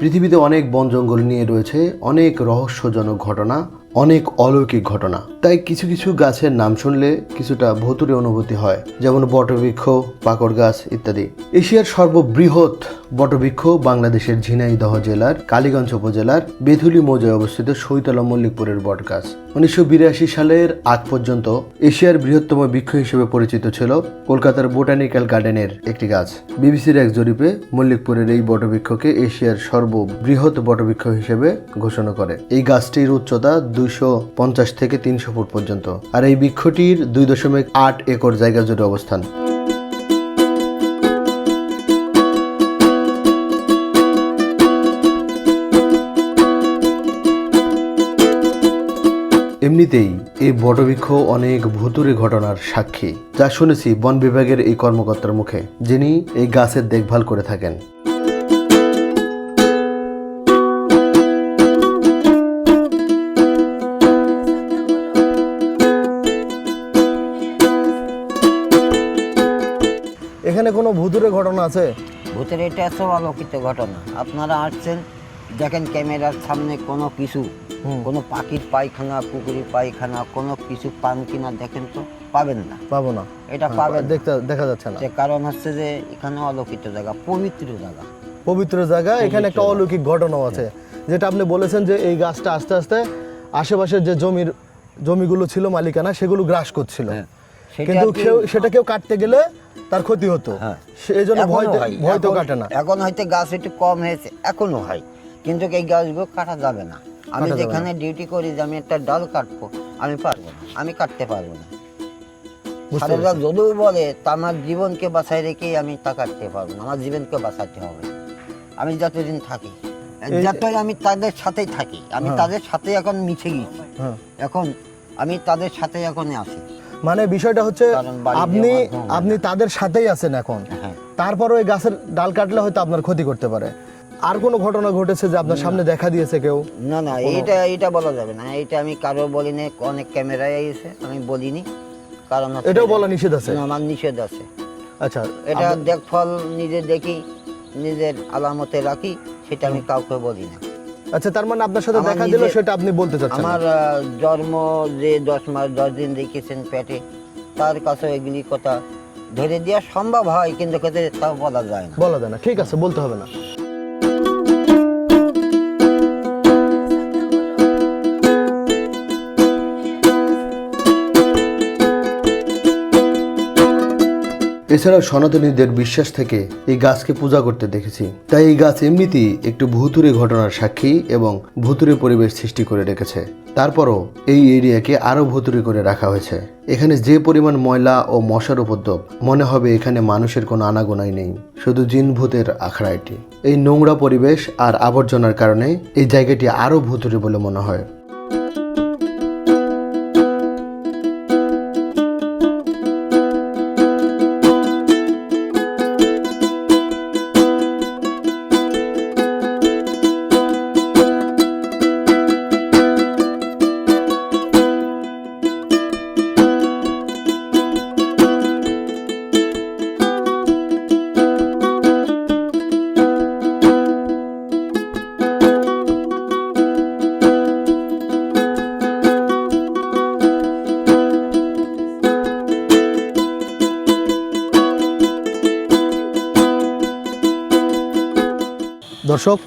পৃথিবীতে অনেক বন জঙ্গল নিয়ে রয়েছে অনেক রহস্যজনক ঘটনা। অনেক অলৌকিক ঘটনা। তাই কিছু কিছু গাছের নাম শুনলে কিছুটা ভতুরে অনুভূতি হয়, যেমন বটবৃক্ষ, পাকড় গাছ ইত্যাদি। এশিয়ার সর্ববৃহৎ বটবৃক্ষ বাংলাদেশের ঝিনাইদহ জেলার, কালীগঞ্জ উপজেলার বেথুলি মৌজায় অবস্থিত সৈতলা মল্লিকপুরের বটগাছ। উনিশশো বিরাশি সালের আগ পর্যন্ত এশিয়ার বৃহত্তম বৃক্ষ হিসেবে পরিচিত ছিল কলকাতার বোটানিক্যাল গার্ডেনের একটি গাছ। বিবিসির এক জরিপে মল্লিকপুরের এই বটবৃক্ষকে এশিয়ার সর্ববৃহৎ বটবৃক্ষ হিসেবে ঘোষণা করে। এই গাছটির উচ্চতা পঞ্চাশ থেকে তিনশো ফুট পর্যন্ত। আর এই বৃক্ষটির দুই দশমিক আট একর জায়গা জুড়ে অবস্থান। এমনিতেই এই বটবৃক্ষ অনেক ভুতুরে ঘটনার সাক্ষী, যা শুনেছি বন বিভাগের এই কর্মকর্তার মুখে, যিনি এই গাছের দেখভাল করে থাকেন। এখানে কোনো ভুতুরে ঘটনা আছে? ভূতের এটা সব আলোকিত ঘটনা। আপনারা আসছেন দেখেন ক্যামেরার সামনে কোনো কিছু কোনো পাখির পায়খানা পুকুরের পায়খানা কোনো কিছু পান কিনা দেখেন তো পাবেন না। পাবো না। এটা পাবেন দেখতে দেখা যাচ্ছে না। যে কারণ হচ্ছে যে এখানে অলৌকিত জায়গা পবিত্র জায়গা। পবিত্র জায়গা এখানে একটা অলৌকিক ঘটনাও আছে। যেটা আপনি বলেছেন যে এই গাছটা আস্তে আস্তে আশেপাশের যে জমির জমিগুলো ছিল মালিকানা সেগুলো গ্রাস করছিল। হ্যাঁ। কিন্তু সেটা কেউ কাটতে গেলে তার ক্ষতি হতো। হ্যাঁ। এই জন্য ভয় এখনও ভয় তো কাটে না। এখন হয়তো গাছ একটু কম হয়েছে। এখনও হয়। কিন্তু এই গাছগুলো কাটা যাবে না। আমি যেখানে ডিউটি করি যে আমি একটা ডাল কাটবো আমি পারব না। আমি কাটতে পারব না। বুঝতে যদিও বলে তা আমার জীবনকে বাঁচাই রেখেই আমি তা কাটতে পারব না। আমার জীবনকে বাঁচাতে হবে। আমি যতদিন থাকি। যতই আমি তাদের সাথেই থাকি। আমি হ্যাঁ। তাদের সাথে এখন মিশে গেছি হ্যাঁ। এখন আমি তাদের সাথে এখন আছি। মানে বিষয়টা হচ্ছে আপনি আপনি তাদের সাথেই আছেন এখন। হ্যাঁ। তারপরও এই গাছের ডাল কাটলে হয়তো আপনার ক্ষতি করতে পারে। আর কোনো ঘটনা ঘটেছে যে আপনার সামনে দেখা দিয়েছে কেউ? না না এইটা এইটা বলা যাবে না। এটা আমি কারও বলিনি অনেক ক্যামেরায় এসে আমি বলিনি। কারণ এটাও বলা নিষেধ আছে? না, আমার নিষেধ আছে। আচ্ছা এটা দেখফল নিজে দেখি নিজের আলামতে রাখি সেটা আমি কাউকে বলি না আচ্ছা তার মানে আপনার সাথে আমার দেখা দিল সেটা আপনি বলতে চাচ্ছেন না। আমার আহ, জন্ম যে দশ মাস দশ দিন রেখেছেন পেটে তার কাছে এগুলি কথা ধরে দেওয়া সম্ভব হয় কিন্তু ক্ষেত্রে তাও বলা যায় না। বলা যায় না। ঠিক আছে বলতে হবে না। এছাড়াও সনাতনীদের বিশ্বাস থেকে এই গাছকে পূজা করতে দেখেছি। তাই এই গাছ এমনিতেই একটু ভুতুরে ঘটনার সাক্ষী এবং ভুতুরে পরিবেশ সৃষ্টি করে রেখেছে। তারপরও এই এরিয়াকে আরও ভুতুরে করে রাখা হয়েছে। এখানে যে পরিমাণ ময়লা ও মশার উপদ্রব, মনে হবে এখানে মানুষের কোনো আনাগোনাই নেই। শুধু জিন ভূতের আখড়া এটি। এই নোংরা পরিবেশ আর আবর্জনার কারণে এই জায়গাটি আরও ভুতুরে বলে মনে হয়। দর্শক,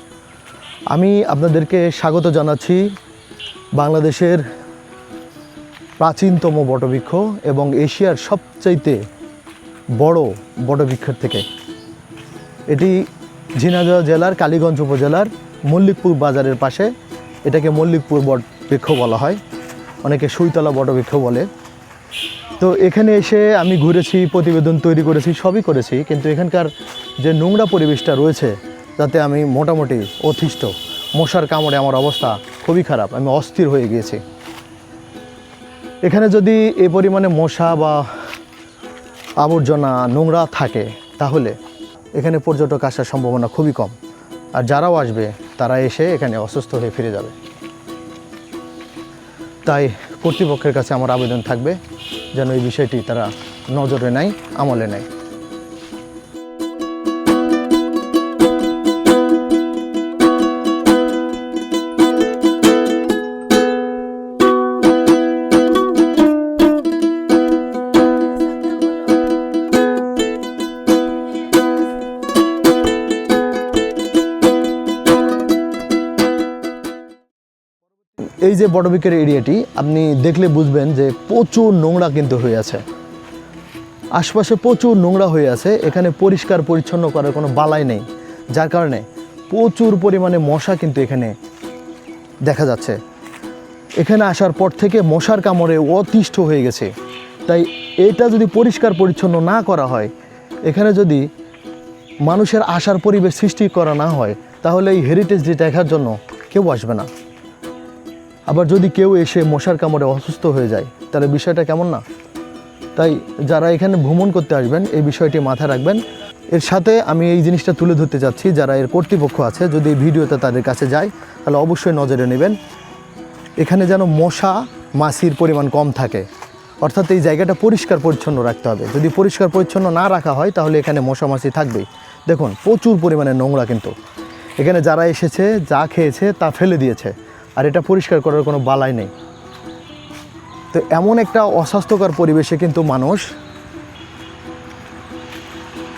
আমি আপনাদেরকে স্বাগত জানাচ্ছি বাংলাদেশের প্রাচীনতম বটবৃক্ষ এবং এশিয়ার সবচাইতে বড় বটবৃক্ষের থেকে। এটি ঝিনাইদহ জেলার কালীগঞ্জ উপজেলার মল্লিকপুর বাজারের পাশে, এটাকে মল্লিকপুর বটবৃক্ষ বলা হয়। অনেকে সুইতলা বটবৃক্ষ বলে। তো এখানে এসে আমি ঘুরেছি, প্রতিবেদন তৈরি করেছি, সবই করেছি, কিন্তু এখানকার যে নোংরা পরিবেশটা রয়েছে তাতে আমি মোটামুটি অতিষ্ঠ। মশার কামড়ে আমার অবস্থা খুবই খারাপ, আমি অস্থির হয়ে গিয়েছি। এখানে যদি এ পরিমাণে মশা বা আবর্জনা, নোংরা থাকে, তাহলে এখানে পর্যটক আসার সম্ভাবনা খুবই কম। আর যারাও আসবে, তারা এসে এখানে অসুস্থ হয়ে ফিরে যাবে। তাই কর্তৃপক্ষের কাছে আমার আবেদন থাকবে, যেন এই বিষয়টি তারা নজরে নেয়, আমলে নেয়। এই যে বটবিকের এরিয়াটি, আপনি দেখলে বুঝবেন যে প্রচুর নোংরা কিন্তু হয়ে আছে। আশপাশে প্রচুর নোংরা হয়ে আছে, এখানে পরিষ্কার পরিচ্ছন্ন করার কোনো বালাই নেই। যার কারণে প্রচুর পরিমাণে মশা কিন্তু এখানে দেখা যাচ্ছে। এখানে আসার পর থেকে মশার কামড়ে অতিষ্ঠ হয়ে গেছে। তাই এটা যদি পরিষ্কার পরিচ্ছন্ন না করা হয়, এখানে যদি মানুষের আসার পরিবেশ সৃষ্টি করা না হয়, তাহলে এই হেরিটেজটি দেখার জন্য কেউ আসবে না। আবার যদি কেউ এসে মশার কামড়ে অসুস্থ হয়ে যায়, তাহলে বিষয়টা কেমন না? তাই যারা এখানে ভ্রমণ করতে আসবেন, এই বিষয়টি মাথায় রাখবেন। এর সাথে আমি এই জিনিসটা তুলে ধরতে যাচ্ছি যারা এর কর্তৃপক্ষ আছে, যদি এই ভিডিওতে তাদের কাছে যায়, তাহলে অবশ্যই নজরে নেবেন। এখানে যেন মশা মাছির পরিমাণ কম থাকে। অর্থাৎ এই জায়গাটা পরিষ্কার পরিচ্ছন্ন রাখতে হবে। যদি পরিষ্কার পরিচ্ছন্ন না রাখা হয়, তাহলে এখানে মশা মাছি থাকবেই। দেখুন, প্রচুর পরিমাণে নোংরা কিন্তু। এখানে যারা এসেছে, যা খেয়েছে, তা ফেলে দিয়েছে। আর এটা পরিষ্কার করার কোনো বালাই নেই। তো এমন একটা অস্বাস্থ্যকর পরিবেশে কিন্তু মানুষ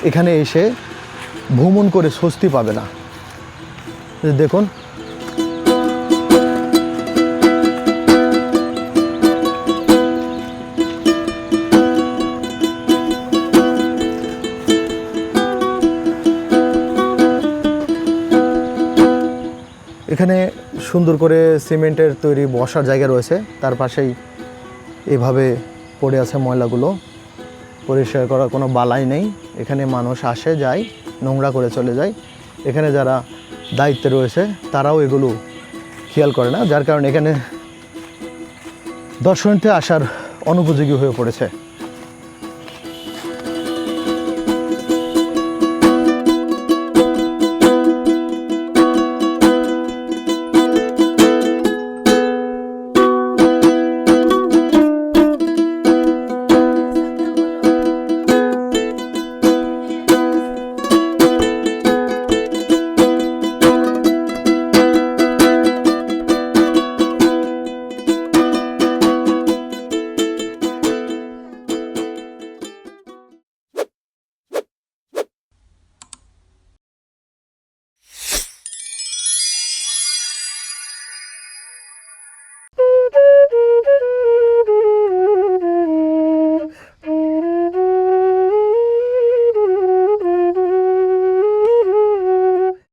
এখানে এসে ভ্রমণ করে স্বস্তি পাবে না। দেখুন এখানে সুন্দর করে সিমেন্টের তৈরি বসার জায়গা রয়েছে। তার পাশেই এভাবে পড়ে আছে ময়লাগুলো। পরিষ্কার করার কোনো বালাই নেই। এখানে মানুষ আসে, যায়, নোংরা করে চলে যায়। এখানে যারা দায়িত্বে রয়েছে, তারাও এগুলো খেয়াল করে না। যার কারণে এখানে দর্শনার্থী আসার অনুপযোগী হয়ে পড়েছে।